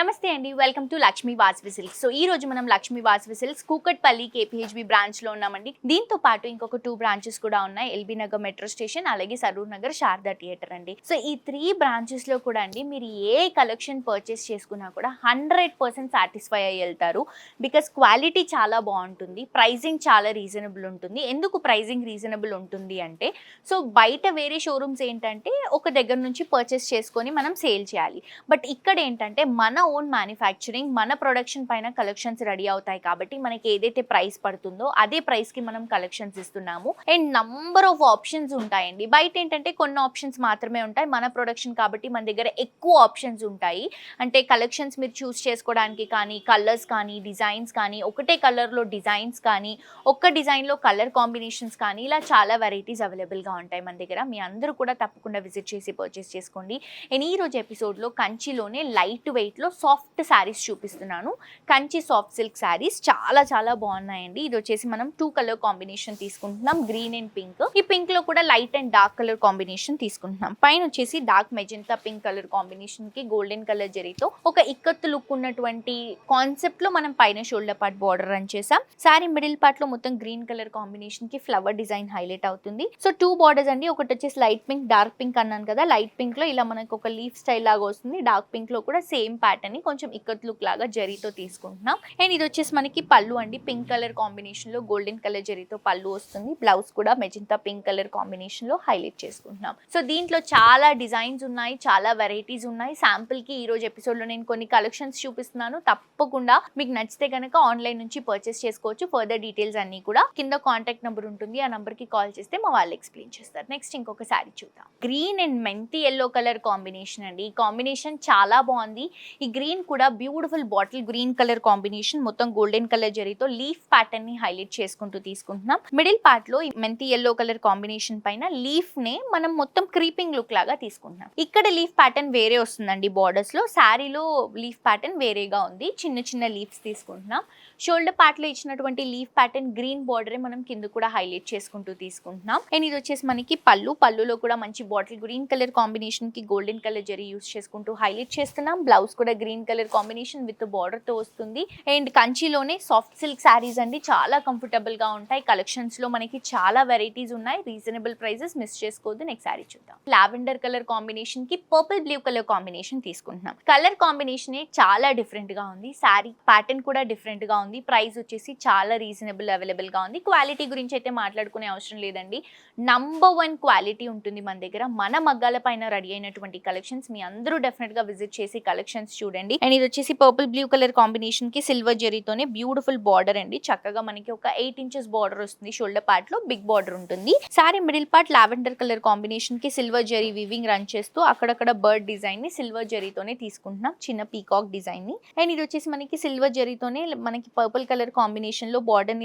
నమస్తే అండి. Welcome to Lakshmi Vasavi silks so ఈ రోజు మనం Lakshmi Vasavi silks Kukatpally K P H B బ్రాంచ్లో ఉన్నామండి. దీంతో పాటు ఇంకొక టూ బ్రాంచెస్ కూడా ఉన్నాయి. ఎల్బీ నగర్ మెట్రో స్టేషన్ అలాగే సరూర్ నగర్ శారదా థియేటర్ అండి. సో ఈ త్రీ బ్రాంచెస్లో కూడా అండి మీరు ఏ కలెక్షన్ పర్చేస్ చేసుకున్నా కూడా హండ్రెడ్ పర్సెంట్ సాటిస్ఫై అయ్యి వెళ్తారు. బికాస్ క్వాలిటీ చాలా బాగుంటుంది. ప్రైజింగ్ చాలా రీజనబుల్ ఉంటుంది. ఎందుకు ప్రైజింగ్ రీజనబుల్ ఉంటుంది అంటే సో బయట వేరే షోరూమ్స్ ఏంటంటే ఒక దగ్గర నుంచి పర్చేస్ చేసుకొని మనం సేల్ చేయాలి. బట్ ఇక్కడ ఏంటంటే మన ఓన్ మ్యానుఫ్యాక్చరింగ్ మన ప్రొడక్షన్ పైన కలెక్షన్స్ రెడీ అవుతాయి కాబట్టి మనకి ఏదైతే ప్రైస్ పడుతుందో అదే ప్రైస్కి మనం కలెక్షన్స్ ఇస్తున్నాము. అండ్ నంబర్ ఆఫ్ ఆప్షన్స్ ఉంటాయండి. బయట ఏంటంటే కొన్ని ఆప్షన్స్ మాత్రమే ఉంటాయి మన ప్రొడక్షన్ కాబట్టి మన దగ్గర ఎక్కువ ఆప్షన్స్ ఉంటాయి. అంటే కలెక్షన్స్ మీరు చూస్ చేసుకోవడానికి కానీ కలర్స్ కానీ డిజైన్స్ కానీ ఒకటే కలర్లో డిజైన్స్ కానీ ఒక్క డిజైన్లో కలర్ కాంబినేషన్స్ కానీ ఇలా చాలా వెరైటీస్ అవైలబుల్గా ఉంటాయి మన దగ్గర. మీ అందరూ కూడా తప్పకుండా విజిట్ చేసి పర్చేస్ చేసుకోండి. అండ్ ఈ రోజు ఎపిసోడ్లో కంచిలోనే లైట్ వెయిట్లో సాఫ్ట్ శారీస్ చూపిస్తున్నాను. కంచి సాఫ్ట్ సిల్క్ శారీస్ చాలా చాలా బాగున్నాయండి. ఇది వచ్చేసి మనం టూ కలర్ కాంబినేషన్ తీసుకుంటున్నాం గ్రీన్ అండ్ పింక్. ఈ పింక్లో కూడా light and dark colour combination తీసుకుంటున్నాం. పైన వచ్చేసి డార్క్ మెజెంతా పింక్ కలర్ కాంబినేషన్కి గోల్డెన్ కలర్ జరీతో ఒక ఇక్కత్తు లుక్ ఉన్నటువంటి కాన్సెప్ట్లో మనం పైన షోల్డర్ పార్ట్ బార్డర్ రన్ చేసాం శారీ మిడిల్ పార్ట్లో మొత్తం గ్రీన్ కలర్ కాంబినేషన్కి ఫ్లవర్ డిజైన్ హైలైట్ అవుతుంది. సో టూ బార్డర్స్ అండి. ఒకటి వచ్చేసి లైట్ పింక్ డార్క్ పింక్ అన్నాను కదా లైట్ పింక్లో ఇలా మనకు ఒక లీఫ్ స్టైల్ లాగా వస్తుంది. డార్క్ పింక్లో కూడా సేమ్ ప్యాటర్న్ ని కొంచెం ఇక్కత్ లుక్ లాగా జరీతో తీసుకుంటున్నాం. అండ్ ఇది వచ్చేసి మనకి పళ్ళు అండి. పింక్ కలర్ కాంబినేషన్లో గోల్డెన్ కలర్ జరీతో పళ్ళు వస్తుంది. బ్లౌజ్ కూడా మెజంతా పింక్ కలర్ కాంబినేషన్లో హైలైట్ చేసుకుంటున్నాం. సో దీంట్లో చాలా డిజైన్స్ ఉన్నాయి చాలా వెరైటీస్ ఉన్నాయి. శాంపుల్కి ఈ రోజు ఎపిసోడ్లో నేను కొన్ని కలెక్షన్స్ చూపిస్తున్నాను. తప్పకుండా మీకు నచ్చితే కనుక ఆన్లైన్ నుంచి పర్చేస్ చేసుకోవచ్చు. ఫర్దర్ డీటెయిల్స్ అన్ని కూడా కింద కాంటాక్ట్ నెంబర్ ఉంటుంది. ఆ నంబర్కి కాల్ చేస్తే మా వాళ్ళు ఎక్స్ప్లెయిన్ చేస్తారు. నెక్స్ట్ ఇంకొక సారీ చూద్దాం. గ్రీన్ అండ్ మెంతి ఎల్లో కలర్ కాంబినేషన్ అండి. ఈ కాంబినేషన్ చాలా బాగుంది. ఈ గ్రీన్ కూడా beautiful bottle green colour combination మొత్తం గోల్డెన్ కలర్ జరీతో లీఫ్ ప్యాటర్న్ని హైలైట్ చేసుకుంటూ తీసుకుంటున్నాం. మిడిల్ పార్ట్లో ఈ మెంతి ఎల్లో కలర్ కాంబినేషన్ పైన లీఫ్ నే మనం మొత్తం క్రీపింగ్ లుక్ లాగా తీసుకుంటున్నాం. ఇక్కడ లీఫ్ ప్యాటర్న్ వేరే వస్తుందండి బార్డర్స్లో. శారీలో లీఫ్ ప్యాటర్న్ వేరేగా ఉంది. చిన్న చిన్న లీఫ్స్ తీసుకుంటున్నాం. షోల్డర్ పార్ట్లో ఇచ్చినటువంటి లీఫ్ ప్యాటర్న్ గ్రీన్ బార్డర్ మనం కింద కూడా హైలైట్ చేసుకుంటూ తీసుకుంటున్నాం. అండ్ ఇది వచ్చేసి మనకి పళ్ళు. పళ్ళులో కూడా మంచి బాటిల్ గ్రీన్ కలర్ కాంబినేషన్కి గోల్డెన్ కలర్ జరీ యూస్ చేసుకుంటూ హైలైట్ చేస్తున్నాం. బ్లౌజ్ కూడా గ్రీన్ కలర్ కాంబినేషన్ విత్ బార్డర్తో వస్తుంది. అండ్ కంచిలోనే సాఫ్ట్ సిల్క్ శారీస్ అండి చాలా కంఫర్టబుల్గా ఉంటాయి. కలెక్షన్స్లో మనకి చాలా వెరైటీస్ ఉన్నాయి. రీజనబుల్ ప్రైజెస్ మిస్ చేసుకోవద్దు. నెక్స్ట్ శారీ చూద్దాం. లావెండర్ కలర్ కాంబినేషన్కి పర్పుల్ బ్లూ కలర్ కాంబినేషన్ తీసుకుంటున్నాం. కలర్ కాంబినేషన్ చాలా డిఫరెంట్గా ఉంది. శారీ ప్యాటర్న్ కూడా డిఫరెంట్గా ఉంది. ప్రైస్ వచ్చేసి చాలా రీజనబుల్ అవైలబుల్గా ఉంది. క్వాలిటీ గురించి అయితే మాట్లాడుకునే అవసరం లేదండి. నంబర్ వన్ క్వాలిటీ ఉంటుంది మన దగ్గర. మన మగ్గాల పైన రెడీ అయినటువంటి కలెక్షన్స్ మీ అందరూ డెఫినెట్గా విజిట్ చేసి కలెక్షన్స్ చూడండి. అండ్ ఇది వచ్చేసి పర్పుల్ బ్లూ కలర్ కాంబినేషన్కి సిల్వర్ జెరీతోనే బ్యూటిఫుల్ బార్డర్ అండి. చక్కగా మనకి ఒక ఎయిట్ ఇంచెస్ బార్డర్ వస్తుంది. షోల్డర్ పార్ట్లో బిగ్ బార్డర్ ఉంటుంది. Sari middle part lavender colour కాంబినేషన్కి సిల్వర్ జెరీ వివింగ్ రన్ చేస్తూ అక్కడక్కడ బర్డ్ డిజైన్ని సిల్వర్ జెరీతోనే తీసుకుంటున్నాం. చిన్న పీకాక్ డిజైన్ని అండ్ ఇది వచ్చేసి మనకి సిల్వర్ జెరీతోనే మనకి పర్పుల్ కలర్ కాంబినేషన్లో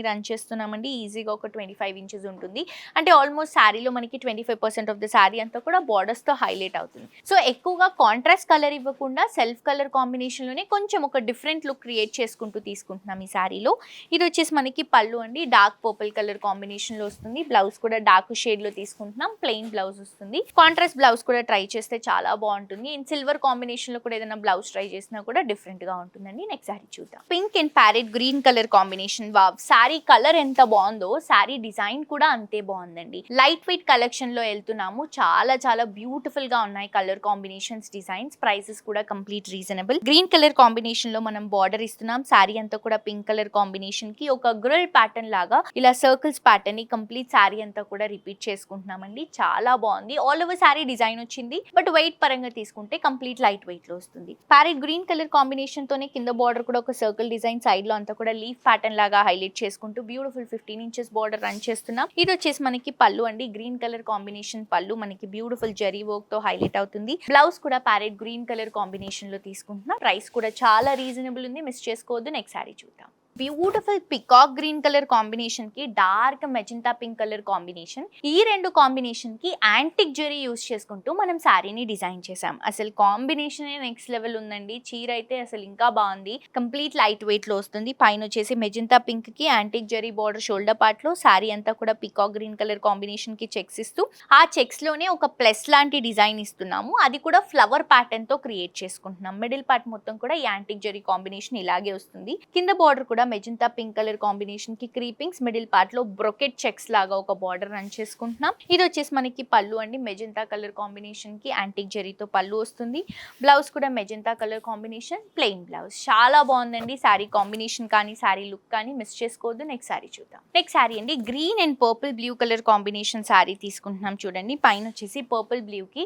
రన్ చేస్తున్నామండి. ఈజీగా ఒక ట్వంటీ ఫైవ్ ఇంచెస్ ఉంటుంది. అంటే ఆల్మోస్ట్ శారీలో మనకి twenty five percent of the sari అంతా కూడా బార్డర్స్తో హైలైట్ అవుతుంది. సో ఎక్కువగా కాంట్రాస్ట్ కలర్ ఇవ్వకుండా సెల్ఫ్ కలర్ కాంబినేషన్లోనే కొంచెం ఒక డిఫరెంట్ లుక్ క్రియేట్ చేసుకుంటూ తీసుకుంటున్నాం ఈ శారీలో ఇది వచ్చేసి మనకి పళ్ళు అండి. డార్క్ పర్పుల్ కలర్ కాంబినేషన్లో వస్తుంది. బ్లౌజ్ కూడా డార్క్ షేడ్లో తీసుకుంటున్నాం. ప్లెయిన్ బ్లౌజ్ వస్తుంది. కాంట్రాస్ట్ బ్లౌజ్ కూడా ట్రై చేస్తే చాలా బాగుంటుంది. ఇన్ సిల్వర్ కాంబినేషన్లో కూడా ఏదైనా బ్లౌజ్ ట్రై చేసినా కూడా డిఫరెంట్గా ఉంటుందండి. నెక్స్ట్ శారీ చూద్దాం. Pink and parrot green green colour combination wow sari colour ఎంత బాగుందో శారీ డిజైన్ కూడా అంతే బాగుందండి. లైట్ వెయిట్ కలెక్షన్లో వెళ్తున్నాము. చాలా చాలా బ్యూటిఫుల్గా ఉన్నాయి కలర్ కాంబినేషన్స్ డిజైన్స్ ప్రైసెస్ కూడా కంప్లీట్ రీజనబుల్ గ్రీన్ కలర్ కాంబినేషన్లో మనం బార్డర్ ఇస్తున్నాం. శారీ అంతా కూడా పింక్ కలర్ కాంబినేషన్కి ఒక గ్రిల్ ప్యాటర్న్ లాగా ఇలా సర్కిల్స్ ప్యాటర్న్ని కంప్లీట్ శారీ అంతా కూడా రిపీట్ చేసుకుంటున్నామండి. చాలా బాగుంది. ఆల్ ఓవర్ శారీ డిజైన్ వచ్చింది. బట్ వెయిట్ పరంగా తీసుకుంటే కంప్లీట్ లైట్ వెయిట్లో వస్తుంది. ప్యారెట్ గ్రీన్ కలర్ కాంబినేషన్ తోనే కింద బార్డర్ కూడా ఒక సర్కిల్ డిజైన్ సైడ్లో అంతా కూడా లీఫ్ ప్యాటర్న్ లాగా హైలైట్ చేసుకుంటూ beautiful fifteen inches border run చేస్తున్నాం. ఇది వచ్చేసి మనకి పళ్ళు అండి. గ్రీన్ కలర్ కాంబినేషన్ పళ్ళు మనకి బ్యూటిఫుల్ జరీ వర్క్తో హైలైట్ అవుతుంది. బ్లౌజ్ కూడా ప్యారెట్ గ్రీన్ కలర్ కాంబినేషన్లో తీసుకుంటున్నాం. ప్రైస్ కూడా చాలా రీజనబుల్ ఉంది. మిస్ చేసుకోవద్దు. నెక్స్ట్ శారీ చూద్దాం. బ్యూటిఫుల్ పికాక్ గ్రీన్ కలర్ కాంబినేషన్కి dark magenta pink colour combination ఈ రెండు కాంబినేషన్కి యాంటిక్ జెరీ యూస్ చేసుకుంటూ మనం శారీని డిజైన్ చేసాం అసలు కాంబినేషన్ నెక్స్ట్ లెవెల్ ఉందండి. చీర అయితే అసలు ఇంకా బాగుంది. కంప్లీట్ లైట్ వెయిట్లో వస్తుంది. పైన వచ్చేసి మెజంతా పింక్కి యాంటిక్ జెరీ బార్డర్ షోల్డర్ పార్ట్లో శారీ అంతా కూడా పికాక్ గ్రీన్ కలర్ కాంబినేషన్కి చెక్స్ ఇస్తూ ఆ చెక్స్లోనే ఒక ప్లస్ లాంటి డిజైన్ ఇస్తున్నాము. అది కూడా ఫ్లవర్ ప్యాటర్న్తో క్రియేట్ చేసుకుంటున్నాం. మిడిల్ పార్ట్ మొత్తం కూడా యాంటిక్ జెరీ కాంబినేషన్ ఇలాగే వస్తుంది. కింద బార్డర్ కూడా మెజంతా పింక్ కలర్ కాంబినేషన్కి క్రీపింగ్స్ మిడిల్ పార్ట్లో బ్రొకెట్ చెక్స్ లాగా ఒక బార్డర్ రన్ చేసుకుంటున్నాం. ఇది వచ్చేసి మనకి పళ్ళు అండి. మెజంతా కలర్ కాంబినేషన్కి యాంటిక్ జెరీతో పళ్ళు వస్తుంది. బ్లౌజ్ కూడా magenta colour combination plain blouse. చాలా బాగుందండి. శారీ కాంబినేషన్ కానీ శారీ లుక్ కానీ మిస్ చేసుకోవద్దు. నెక్స్ట్ శారీ చూద్దాం. నెక్స్ట్ శారీ అండి. Green and purple blue colour combination sari తీసుకుంటున్నాం చూడండి. పైన వచ్చేసి పర్పుల్ బ్లూ కి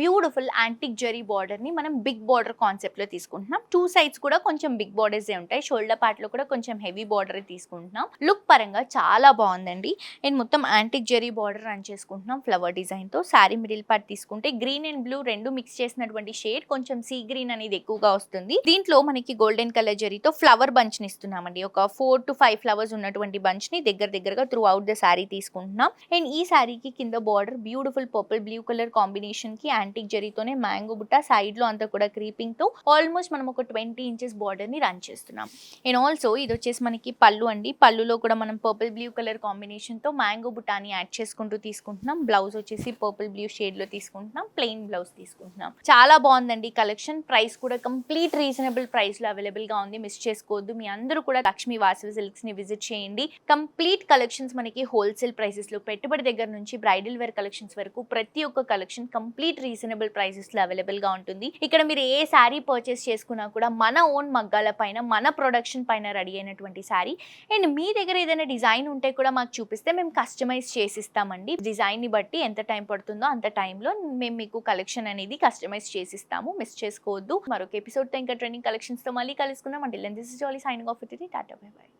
బ్యూటిఫుల్ యాంటిక్ జరీ బార్డర్ని మనం బిగ్ బార్డర్ కాన్సెప్ట్లో తీసుకుంటున్నాం. టూ సైడ్స్ కూడా కొంచెం బిగ్ బార్డర్స్ ఉంటాయి. షోల్డర్ పార్ట్లో కూడా కొంచెం హెవీ బార్డర్ తీసుకుంటున్నాం. లుక్ పరంగా చాలా బాగుందండి. నేను మొత్తం యాంటిక్ జెరీ బార్డర్ రన్ చేసుకుంటున్నాం ఫ్లవర్ డిజైన్తో శారీ మిడిల్ పార్ట్ తీసుకుంటే గ్రీన్ అండ్ బ్లూ రెండు మిక్స్ చేసినటువంటి షేడ్ కొంచెం సీ గ్రీన్ అనేది ఎక్కువగా వస్తుంది. దీంట్లో మనకి గోల్డెన్ కలర్ జరీతో ఫ్లవర్ బంచ్ని ఇస్తున్నామండి. ఒక ఫోర్ టు ఫైవ్ ఫ్లవర్స్ ఉన్నటువంటి బంచ్ని దగ్గర దగ్గరగా త్రూ అవుట్ ద శారీ తీసుకుంటున్నాం. అండ్ ఈ శారీకి కింద border beautiful purple blue colour కాంబినేషన్కి యాంటిక్ జరీతోనే మ్యాంగో బుట్ట సైడ్లో అంతా కూడా క్రీపింగ్తో ఆల్మోస్ట్ మనం ఒక ట్వంటీ ఇంచెస్ బార్డర్ని రన్ చేస్తున్నాం. అండ్ ఆల్సో ఇది వచ్చేసి మనకి పళ్ళు అండి. పళ్ళులో కూడా మనం పర్పుల్ బ్లూ కలర్ కాంబినేషన్తో మ్యాంగో బుటాని యాడ్ చేసుకుంటూ తీసుకుంటున్నాం. బ్లౌజ్ వచ్చేసి పర్పుల్ బ్లూ షేడ్లో తీసుకుంటున్నాం. ప్లెయిన్ బ్లౌజ్ తీసుకుంటున్నాం. చాలా బాగుందండి కలెక్షన్ ప్రైస్ కూడా కంప్లీట్ రీజనబుల్ ప్రైస్లో అవైలబుల్గా ఉంది. మిస్ చేసుకోవద్దు. మీ అందరూ కూడా లక్ష్మీ వాసవి సిల్క్స్ని విజిట్ చేయండి. కంప్లీట్ కలెక్షన్స్ మనకి హోల్సేల్ ప్రైసెస్లో పెట్టుబడి దగ్గర నుంచి బ్రైడల్ వేర్ కలెక్షన్స్ వరకు ప్రతి ఒక్క కలెక్షన్ కంప్లీట్ రీజనబుల్ ప్రైసెస్లో అవైలబుల్గా ఉంటుంది. ఇక్కడ మీరు ఏ శారీ పర్చేస్ చేసుకున్నా కూడా మన ఓన్ మగ్గాల పైన మన ప్రొడక్షన్ పైన రెడీ అయినటువంటి శారీ. అండ్ మీ దగ్గర ఏదైనా డిజైన్ ఉంటే కూడా మాకు చూపిస్తే మేము కస్టమైజ్ చేసిస్తామండి. డిజైన్ని బట్టి ఎంత టైం పడుతుందో అంత టైంలో మేము మీకు కలెక్షన్ అనేది కస్టమైజ్ చేసిస్తాము. మిస్ చేసుకోవద్దు. మరొక ఎపిసోడ్తో ఇంకా ట్రైనింగ్ కలెక్షన్స్తో మళ్ళీ కలుసుకుందాం. అంటే this is Jolly signing off ఇది టాటా. Bye by.